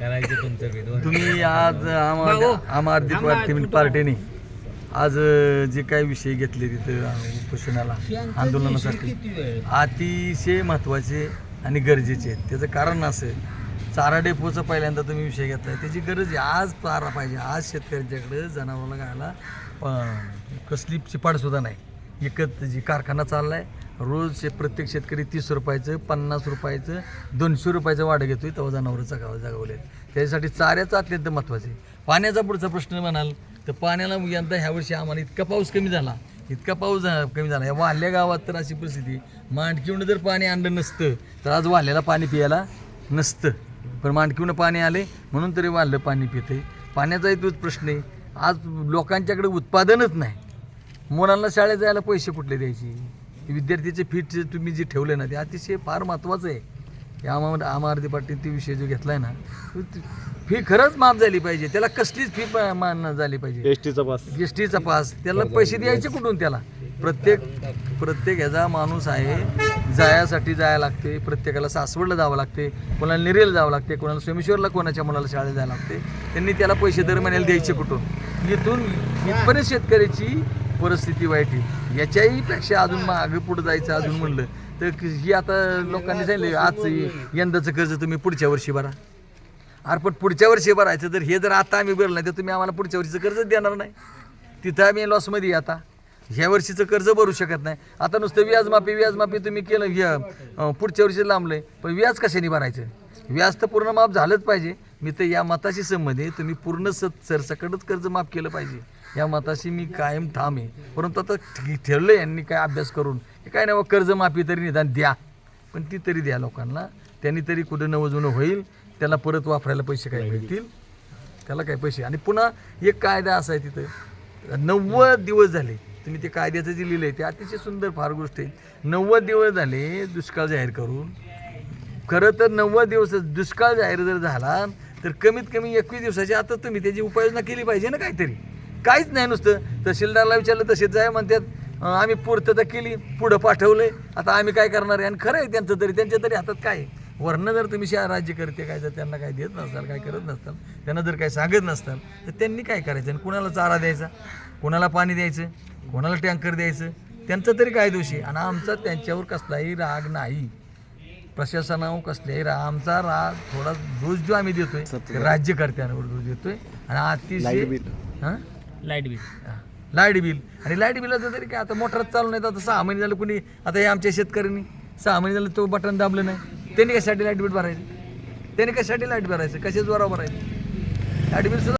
करायचं तुमचं तुम्ही आज आम आम आदमी पार्टी पार्टीने आज जे काही विषय घेतले तिथं उपोषणाला आंदोलनासाठी अतिशय महत्त्वाचे आणि गरजेचे आहेत. त्याचं कारण असं चारा डेपोचा पहिल्यांदा तुम्ही विषय घेतलाय त्याची गरज आहे. आज चारा पाहिजे. आज शेतकऱ्यांच्याकडे जनावराला गायला प- कसली चिपाडसुद्धा नाही. एकच जी कारखाना चाललाय रोज प्रत्येक शेतकरी तीस रुपयाचं पन्नास रुपयाचं दोनशे रुपयाचं वाढ घेतोय तेव्हा जनावरं जगाव जगावले त्याच्यासाठी चाऱ्याचं अत्यंत महत्त्वाचं आहे. पाण्याचा पुढचा प्रश्न म्हणाल तर पाण्याला यंदा ह्या वर्षी आम्हाला इतका पाऊस कमी झाला. इतका पाऊस कमी झाला. या वाल्या गावात तर अशी परिस्थिती मांडकीवनं जर पाणी आणलं नसतं तर आज वाल्याला पाणी प्यायला नसतं. पण मांडकीवनं पाणी आले म्हणून तरी वाढलं पाणी पिते. पाण्याचाही तोच प्रश्न आहे. आज लोकांच्याकडे उत्पादनच नाही. मुलांना शाळेत जायला पैसे कुठले द्यायचे? विद्यार्थीचे फीट जे तुम्ही जे ठेवले ना ते अतिशय फार महत्त्वाचं आहे. आम्हाला आम आरती पाटील ते विषय जो घेतला आहे ना फी खरंच माफ झाली पाहिजे. त्याला कसलीच फी मान झाली पाहिजे. एस टीचा पास एस टीचा पास त्याला पैसे द्यायचे कुठून त्याला? प्रत्येक प्रत्येक ह्याचा माणूस आहे. जायासाठी जायला लागते. प्रत्येकाला सासवडला जावं लागते. कोणाला निरेला जावं लागते. कोणाला सोमेश्वरला कोणाच्या मुलाला शाळेत जायला लागते. त्यांनी त्याला पैसे दर महिन्याला द्यायचे कुठून? इथून इथपर्यंत शेतकऱ्याची परिस्थिती वाईट आहे. याच्याही पेक्षा अजून मागं पुढे जायचं अजून म्हणलं. तर ही आता लोकांनी सांगितलं आज यंदाचं कर्ज तुम्ही पुढच्या वर्षी भरा. अरे पण पुढच्या वर्षी भरायचं तर हे जर आता आम्ही भरलं नाही तर तुम्ही आम्हाला पुढच्या वर्षीचं कर्ज देणार नाही. तिथं आम्ही लॉसमध्ये आता. ह्या वर्षीचं कर्ज भरू शकत नाही. आता नुसतं व्याजमाफी व्याजमाफी तुम्ही केलं पुढच्या वर्षी लांबलं पण व्याज कशाने भरायचं? व्याज तर पूर्ण माफ झालंच पाहिजे. मी तर या मताशी संबंध आहे. तुम्ही पूर्ण स सरसकटच कर्ज माफ केलं पाहिजे. या मताशी मी कायम ठाम आहे. परंतु आता ठेवलं यांनी काय अभ्यास करून. हे काय नाही कर्जमाफी तरी निदान द्या. पण ती तरी द्या लोकांना. त्यांनी तरी कुठं नवजुनं होईल त्याला परत वापरायला पैसे काय मिळतील त्याला काय पैसे? आणि पुन्हा एक कायदा असा आहे तिथं. नव्वद दिवस झाले. तुम्ही ते कायद्याचं जे लिहिलं आहे ते अतिशय सुंदर फार गोष्ट आहे. नव्वद दिवस झाले दुष्काळ जाहीर करून. खरं तर नव्वद दिवस दुष्काळ जाहीर जर झाला तर कमीत कमी एकवीस दिवसाच्या आता तुम्ही त्याची उपाययोजना केली पाहिजे ना काहीतरी. काहीच नाही नुसतं. तहसीलदारला विचारलं तसेच जाय म्हणतात. आम्ही पूर्तता केली पुढं पाठवलंय. आता आम्ही काय करणार आहे? आणि खरं आहे त्यांचं तरी त्यांच्या तरी हातात काय आहे? वरनं जर तुम्ही शहर राज्य करते काय जर त्यांना काय देत नसताल काय करत नसताल. त्यांना जर काय सांगत नसताल तर त्यांनी काय करायचं? आणि कुणाला चारा द्यायचा? कोणाला पाणी द्यायचं? कोणाला टँकर द्यायचं? त्यांचं तरी काय दोषी आणि आमचा त्यांच्यावर कसलाही राग नाही. प्रशासनावर कसल्याही रा आमचा राग थोडा दोष जो आम्ही देतोय राज्यकर्त्यांवर दोष देतोय. आणि अतिशय हां? लाइट बिल लाइट बिल आणि लाइट बिलाचं तरी काय आता मोटरच चालू नाही तर आता सहा महिने झालं कुणी आता हे आमच्या शेतकऱ्यांनी सहा महिने झालं तो बटन दाबलं नाही. त्यांनी कशासाठी लाइट बिल भरायचं? त्यांनी कशासाठी लाइट भरायचं? कशाच बरोबर भरायचं? लाइट बिल सुद्धा